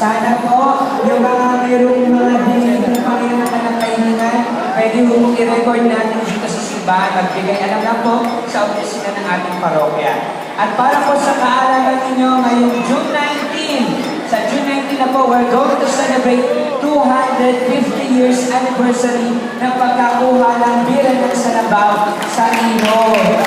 Sana po, yung mga mayroong mga dinito ng Panginoon na nakahiningan, pwede mo i-record natin dito sa simbahan. Magbigay alam lang po sa opisina ng ating parokya. At para po sa kaalaman ninyo, ngayong June 19, sa June 19 na po, we're going to celebrate 250 years anniversary ng pagkakuha ng Bira ng Sanabaw sa Iro